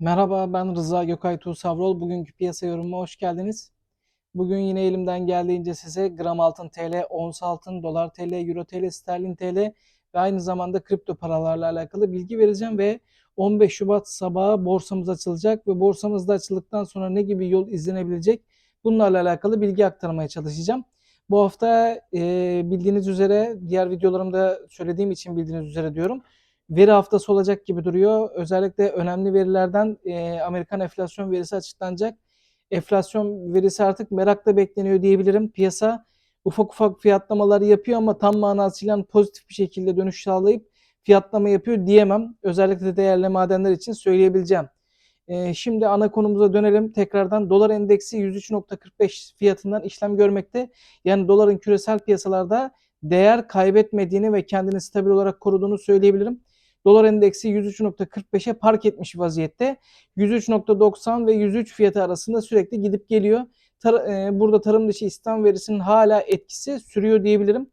Merhaba ben Rıza Gökay Tuğsavrol. Bugünkü piyasa yorumuma hoş geldiniz. Bugün yine elimden geldiğince size gram altın TL, ons altın, dolar TL, euro TL, sterlin TL ve aynı zamanda kripto paralarla alakalı bilgi vereceğim ve 15 Şubat sabahı borsamız açılacak ve borsamızda açıldıktan sonra ne gibi yol izlenebilecek bunlarla alakalı bilgi aktarmaya çalışacağım. Bu hafta e, bildiğiniz üzere diğer videolarımda söylediğim için bildiğiniz üzere diyorum veri haftası olacak gibi duruyor. Özellikle önemli verilerden e, Amerikan enflasyon verisi açıklanacak. Enflasyon verisi artık merakla bekleniyor diyebilirim. Piyasa ufak ufak fiyatlamalar yapıyor ama tam manasıyla pozitif bir şekilde dönüş sağlayıp fiyatlama yapıyor diyemem. Özellikle değerli madenler için söyleyebileceğim. E, şimdi ana konumuza dönelim. Tekrardan dolar endeksi 103.45 fiyatından işlem görmekte. Yani doların küresel piyasalarda değer kaybetmediğini ve kendini stabil olarak koruduğunu söyleyebilirim. Dolar endeksi 103.45'e park etmiş vaziyette. 103.90 ve 103 fiyatı arasında sürekli gidip geliyor. Tar e, burada tarım dışı istihdam verisinin hala etkisi sürüyor diyebilirim.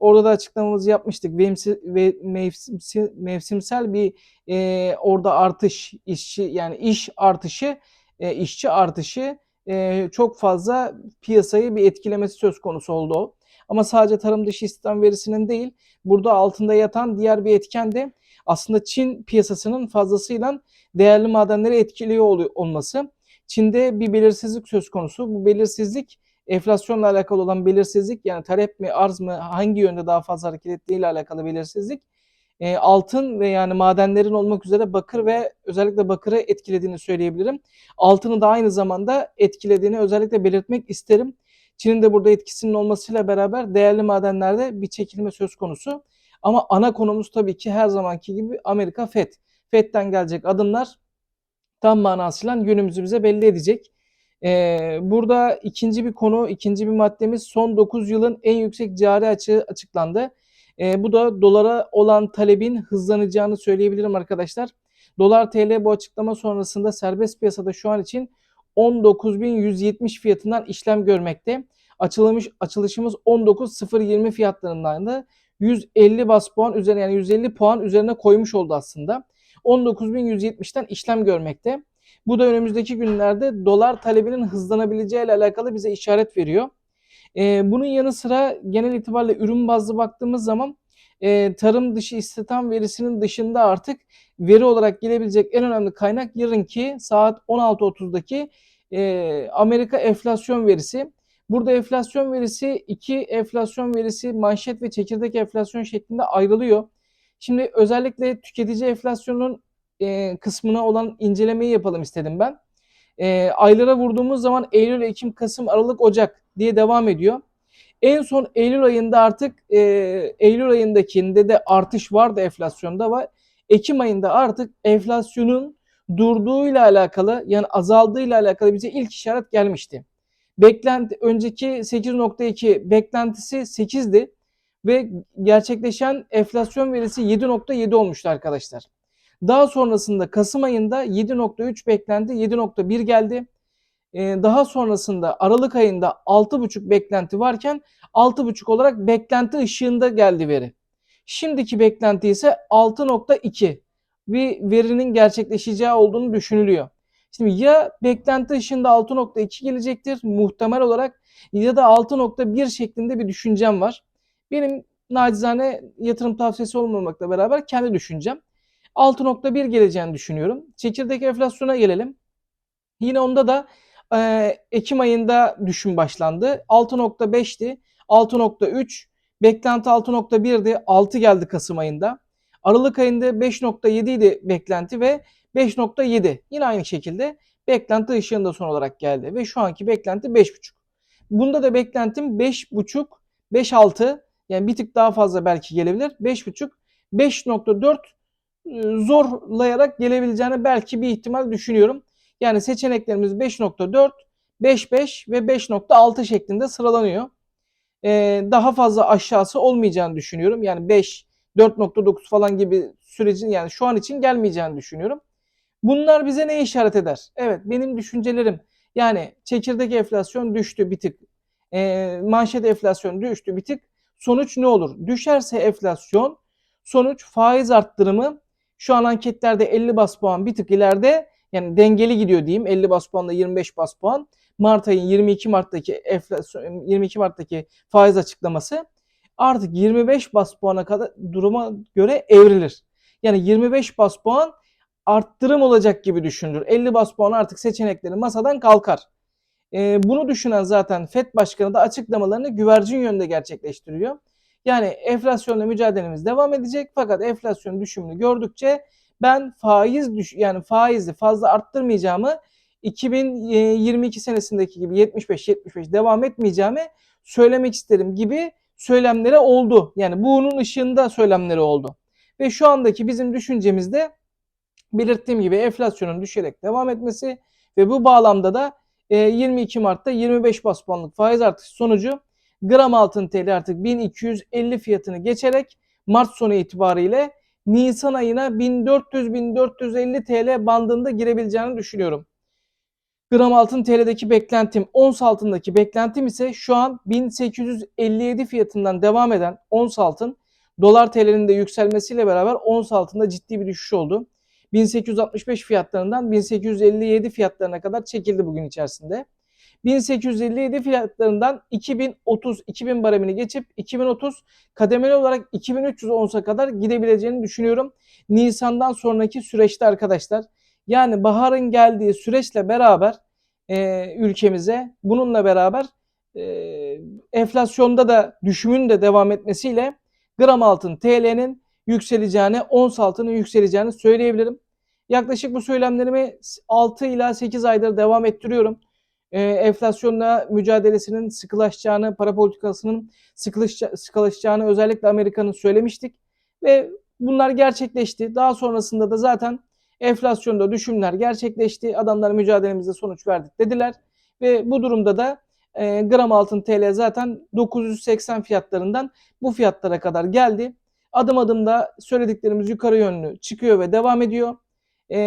Orada da açıklamamızı yapmıştık. Vemsi, ve mevsimsel, mevsimsel bir e, orada artış, işçi yani iş artışı, e, işçi artışı e, çok fazla piyasayı bir etkilemesi söz konusu oldu. Ama sadece tarım dışı istihdam verisinin değil, burada altında yatan diğer bir etken de aslında Çin piyasasının fazlasıyla değerli madenleri etkiliyor olması. Çin'de bir belirsizlik söz konusu. Bu belirsizlik enflasyonla alakalı olan belirsizlik yani talep mi arz mı hangi yönde daha fazla hareket ettiği ile alakalı belirsizlik e, altın ve yani madenlerin olmak üzere bakır ve özellikle bakırı etkilediğini söyleyebilirim. Altını da aynı zamanda etkilediğini özellikle belirtmek isterim. Çin'in de burada etkisinin olmasıyla beraber değerli madenlerde bir çekilme söz konusu. Ama ana konumuz tabii ki her zamanki gibi Amerika FED. FED'den gelecek adımlar tam manasıyla yönümüzü bize belli edecek. Ee, burada ikinci bir konu, ikinci bir maddemiz son 9 yılın en yüksek cari açığı açıklandı. Ee, bu da dolara olan talebin hızlanacağını söyleyebilirim arkadaşlar. Dolar TL bu açıklama sonrasında serbest piyasada şu an için 19.170 fiyatından işlem görmekte. Açılmış açılışımız 19.020 fiyatlarındaydı. 150 bas puan üzerine yani 150 puan üzerine koymuş oldu aslında. 19.170'ten işlem görmekte. Bu da önümüzdeki günlerde dolar talebinin hızlanabileceği ile alakalı bize işaret veriyor. Ee, bunun yanı sıra genel itibariyle ürün bazlı baktığımız zaman e, tarım dışı istihdam verisinin dışında artık veri olarak gelebilecek en önemli kaynak yarınki saat 16.30'daki e, Amerika enflasyon verisi. Burada enflasyon verisi iki enflasyon verisi manşet ve çekirdek enflasyon şeklinde ayrılıyor. Şimdi özellikle tüketici enflasyonun e, kısmına olan incelemeyi yapalım istedim ben. E, aylara vurduğumuz zaman Eylül, Ekim, Kasım, Aralık, Ocak diye devam ediyor. En son Eylül ayında artık e, Eylül ayındakinde de artış vardı enflasyonda ve Ekim ayında artık enflasyonun durduğuyla alakalı yani azaldığıyla alakalı bize ilk işaret gelmişti. Beklenti önceki 8.2 beklentisi 8'di ve gerçekleşen enflasyon verisi 7.7 olmuştu arkadaşlar. Daha sonrasında Kasım ayında 7.3 beklenti 7.1 geldi. Ee, daha sonrasında Aralık ayında 6.5 beklenti varken 6.5 olarak beklenti ışığında geldi veri. Şimdiki beklenti ise 6.2 bir verinin gerçekleşeceği olduğunu düşünülüyor. Şimdi ya beklenti ışığında 6.2 gelecektir muhtemel olarak ya da 6.1 şeklinde bir düşüncem var. Benim nacizane yatırım tavsiyesi olmamakla beraber kendi düşüncem. 6.1 geleceğini düşünüyorum. Çekirdek enflasyona gelelim. Yine onda da e, Ekim ayında düşün başlandı. 6.5'ti. 6.3 beklenti 6.1'di. 6 geldi Kasım ayında. Aralık ayında 5.7 idi beklenti ve 5.7 yine aynı şekilde beklenti ışığında son olarak geldi ve şu anki beklenti 5.5. Bunda da beklentim 5.5 5.6 yani bir tık daha fazla belki gelebilir. 5.5 5.4 e, zorlayarak gelebileceğini belki bir ihtimal düşünüyorum. Yani seçeneklerimiz 5.4, 5.5 ve 5.6 şeklinde sıralanıyor. Ee, daha fazla aşağısı olmayacağını düşünüyorum. Yani 5, 4.9 falan gibi sürecin yani şu an için gelmeyeceğini düşünüyorum. Bunlar bize ne işaret eder? Evet benim düşüncelerim yani çekirdek enflasyon düştü bir tık. E, manşet enflasyon düştü bir tık. Sonuç ne olur? Düşerse enflasyon sonuç faiz arttırımı şu an anketlerde 50 bas puan bir tık ileride Yani dengeli gidiyor diyeyim. 50 bas puanla 25 bas puan. Mart ayın 22 Mart'taki enflasyon 22 Mart'taki faiz açıklaması artık 25 bas puana kadar duruma göre evrilir. Yani 25 bas puan arttırım olacak gibi düşünülür. 50 bas puan artık seçenekleri masadan kalkar. Ee, bunu düşünen zaten FED Başkanı da açıklamalarını güvercin yönde gerçekleştiriyor. Yani enflasyonla mücadelemiz devam edecek fakat enflasyon düşümünü gördükçe ben faiz düş yani faizi fazla arttırmayacağımı 2022 senesindeki gibi 75-75 devam etmeyeceğimi söylemek isterim gibi söylemleri oldu. Yani bunun ışığında söylemleri oldu. Ve şu andaki bizim düşüncemizde belirttiğim gibi enflasyonun düşerek devam etmesi ve bu bağlamda da 22 Mart'ta 25 bas puanlık faiz artışı sonucu gram altın TL artık 1250 fiyatını geçerek Mart sonu itibariyle Nisan ayına 1400-1450 TL bandında girebileceğini düşünüyorum. Gram altın TL'deki beklentim, ons altındaki beklentim ise şu an 1857 fiyatından devam eden ons altın dolar TL'nin de yükselmesiyle beraber ons altında ciddi bir düşüş oldu. 1865 fiyatlarından 1857 fiyatlarına kadar çekildi bugün içerisinde. 1857 fiyatlarından 2030 2000 baremini geçip 2030 kademeli olarak 2300 onsa kadar gidebileceğini düşünüyorum. Nisan'dan sonraki süreçte arkadaşlar. Yani baharın geldiği süreçle beraber e, ülkemize bununla beraber e, enflasyonda da düşümün de devam etmesiyle gram altın TL'nin yükseleceğini, ons altının yükseleceğini söyleyebilirim. Yaklaşık bu söylemlerimi 6 ila 8 aydır devam ettiriyorum. Ee, enflasyonla mücadelesinin sıkılaşacağını, para politikasının sıkılaşacağını özellikle Amerika'nın söylemiştik. Ve bunlar gerçekleşti. Daha sonrasında da zaten enflasyonda düşümler gerçekleşti. Adamlar mücadelemizde sonuç verdik dediler. Ve bu durumda da e, gram altın TL zaten 980 fiyatlarından bu fiyatlara kadar geldi. Adım adım da söylediklerimiz yukarı yönlü çıkıyor ve devam ediyor. E,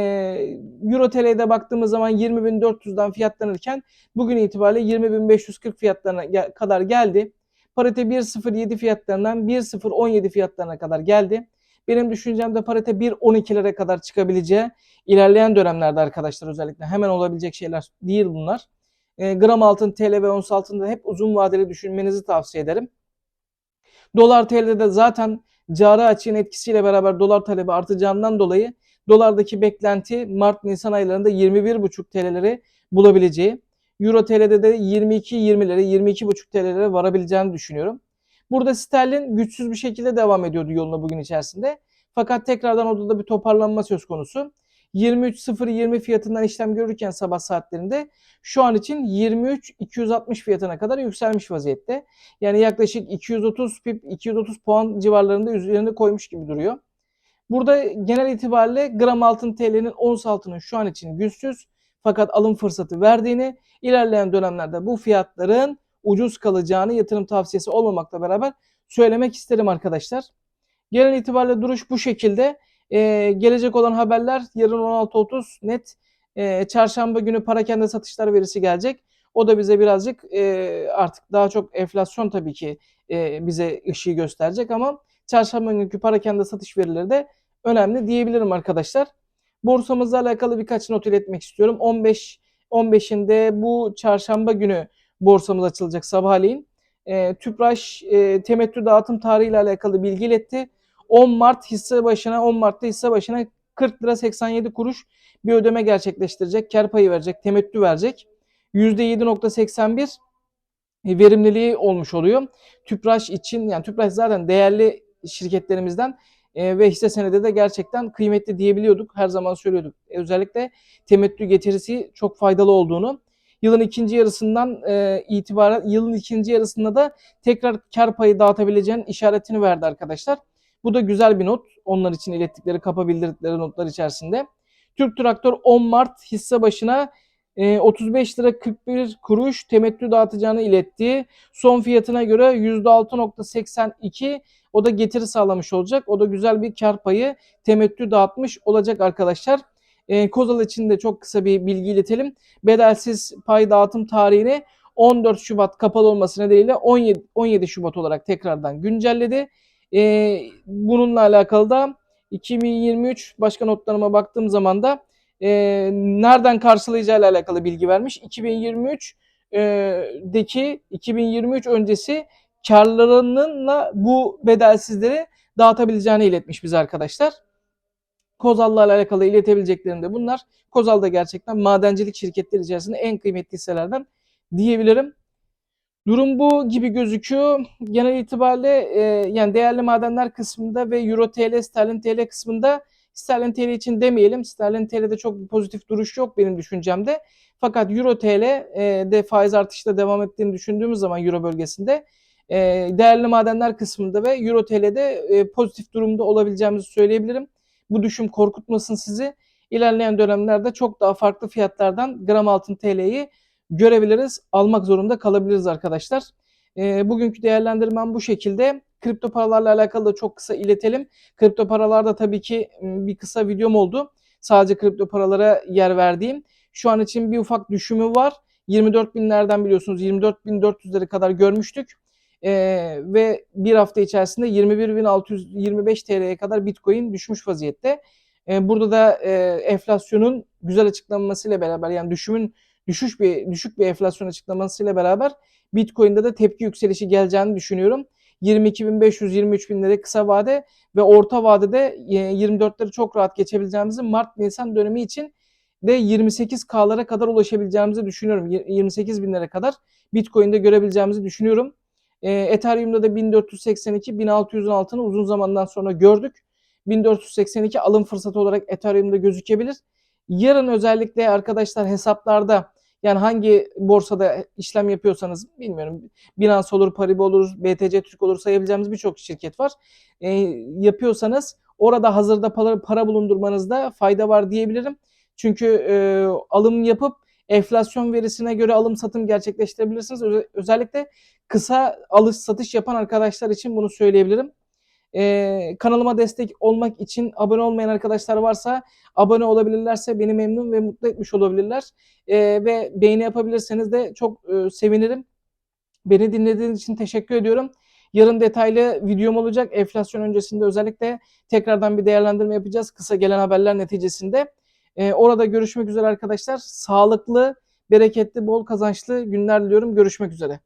Euro TL'de baktığımız zaman 20.400'den fiyatlanırken bugün itibariyle 20.540 fiyatlarına kadar geldi. Parite 1.07 fiyatlarından 1.017 fiyatlarına kadar geldi. Benim düşüncemde parite 1.12'lere kadar çıkabileceği ilerleyen dönemlerde arkadaşlar özellikle hemen olabilecek şeyler değil bunlar. E, gram altın, TL ve ons altında hep uzun vadeli düşünmenizi tavsiye ederim. Dolar TL'de de zaten cari açığın etkisiyle beraber dolar talebi artacağından dolayı dolardaki beklenti Mart-Nisan aylarında 21,5 TL'leri bulabileceği. Euro TL'de de 22-20'lere, 22,5 TL'lere varabileceğini düşünüyorum. Burada sterlin güçsüz bir şekilde devam ediyordu yoluna bugün içerisinde. Fakat tekrardan orada da bir toparlanma söz konusu. 23.020 fiyatından işlem görürken sabah saatlerinde şu an için 23.260 fiyatına kadar yükselmiş vaziyette. Yani yaklaşık 230 pip 230 puan civarlarında üzerinde koymuş gibi duruyor. Burada genel itibariyle gram altın TL'nin ons altının şu an için güçsüz fakat alım fırsatı verdiğini, ilerleyen dönemlerde bu fiyatların ucuz kalacağını yatırım tavsiyesi olmamakla beraber söylemek isterim arkadaşlar. Genel itibariyle duruş bu şekilde. Ee, gelecek olan haberler yarın 16.30 net e, çarşamba günü parakende satışlar verisi gelecek. O da bize birazcık e, artık daha çok enflasyon tabii ki e, bize ışığı gösterecek ama çarşamba günkü parakende satış verileri de önemli diyebilirim arkadaşlar. Borsamızla alakalı birkaç not iletmek istiyorum. 15 15'inde bu çarşamba günü borsamız açılacak sabahleyin. E, Tüpraş e, temettü dağıtım tarihiyle alakalı bilgi iletti. 10 Mart hisse başına 10 Mart'ta hisse başına 40 lira 87 kuruş bir ödeme gerçekleştirecek. Kar payı verecek, temettü verecek. %7.81 verimliliği olmuş oluyor. Tüpraş için yani Tüpraş zaten değerli şirketlerimizden e, ve hisse senedi de gerçekten kıymetli diyebiliyorduk. Her zaman söylüyorduk. E, özellikle temettü getirisi çok faydalı olduğunu. Yılın ikinci yarısından e, itibaren yılın ikinci yarısında da tekrar kar payı dağıtabileceğinin işaretini verdi arkadaşlar. Bu da güzel bir not. Onlar için ilettikleri, kapa bildirdikleri notlar içerisinde. Türk Traktör 10 Mart hisse başına 35 lira 41 kuruş temettü dağıtacağını iletti. Son fiyatına göre %6.82 o da getiri sağlamış olacak. O da güzel bir kar payı temettü dağıtmış olacak arkadaşlar. E, Kozal için de çok kısa bir bilgi iletelim. Bedelsiz pay dağıtım tarihini 14 Şubat kapalı olması nedeniyle 17, 17 Şubat olarak tekrardan güncelledi. E, bununla alakalı da 2023 başka notlarıma baktığım zaman da e, nereden karşılayacağıyla alakalı bilgi vermiş. 2023 e, deki 2023 öncesi karlarınınla bu bedelsizleri dağıtabileceğini iletmiş bize arkadaşlar. Kozal'la alakalı iletebileceklerim de bunlar. Kozal da gerçekten madencilik şirketleri içerisinde en kıymetli hisselerden diyebilirim. Durum bu gibi gözüküyor. Genel itibariyle e, yani değerli madenler kısmında ve Euro TL, Sterlin TL kısmında Sterlin TL için demeyelim. Sterlin TL'de çok bir pozitif duruş yok benim düşüncemde. Fakat Euro TL e, de faiz artışta devam ettiğini düşündüğümüz zaman Euro bölgesinde e, değerli madenler kısmında ve Euro TL'de e, pozitif durumda olabileceğimizi söyleyebilirim. Bu düşüm korkutmasın sizi. İlerleyen dönemlerde çok daha farklı fiyatlardan gram altın TL'yi görebiliriz. Almak zorunda kalabiliriz arkadaşlar. E, bugünkü değerlendirmem bu şekilde. Kripto paralarla alakalı da çok kısa iletelim. Kripto paralarda tabii ki bir kısa videom oldu. Sadece kripto paralara yer verdiğim. Şu an için bir ufak düşümü var. 24 binlerden biliyorsunuz 24.400'lere kadar görmüştük. Ee, ve bir hafta içerisinde 21.625 TL'ye kadar Bitcoin düşmüş vaziyette. Ee, burada da e, enflasyonun güzel açıklanmasıyla beraber yani düşümün düşüş bir düşük bir enflasyon açıklamasıyla beraber Bitcoin'de de tepki yükselişi geleceğini düşünüyorum. 22.500 bin lira kısa vade ve orta vadede 24'leri çok rahat geçebileceğimizi Mart-Nisan dönemi için de 28K'lara kadar ulaşabileceğimizi düşünüyorum. 28 binlere kadar Bitcoin'de görebileceğimizi düşünüyorum. E, Ethereum'da da 1482-1600'ün altını uzun zamandan sonra gördük. 1482 alım fırsatı olarak Ethereum'da gözükebilir. Yarın özellikle arkadaşlar hesaplarda yani hangi borsada işlem yapıyorsanız bilmiyorum Binance olur, Paribu olur, BTC Türk olur sayabileceğimiz birçok şirket var. E, yapıyorsanız orada hazırda para, para bulundurmanızda fayda var diyebilirim. Çünkü e, alım yapıp enflasyon verisine göre alım satım gerçekleştirebilirsiniz. Öz- özellikle kısa alış satış yapan arkadaşlar için bunu söyleyebilirim. Ee, kanalıma destek olmak için abone olmayan arkadaşlar varsa abone olabilirlerse beni memnun ve mutlu etmiş olabilirler. Ee, ve beğeni yapabilirseniz de çok e, sevinirim. Beni dinlediğiniz için teşekkür ediyorum. Yarın detaylı videom olacak. Enflasyon öncesinde özellikle tekrardan bir değerlendirme yapacağız. Kısa gelen haberler neticesinde. Ee, orada görüşmek üzere arkadaşlar. Sağlıklı, bereketli, bol kazançlı günler diliyorum. Görüşmek üzere.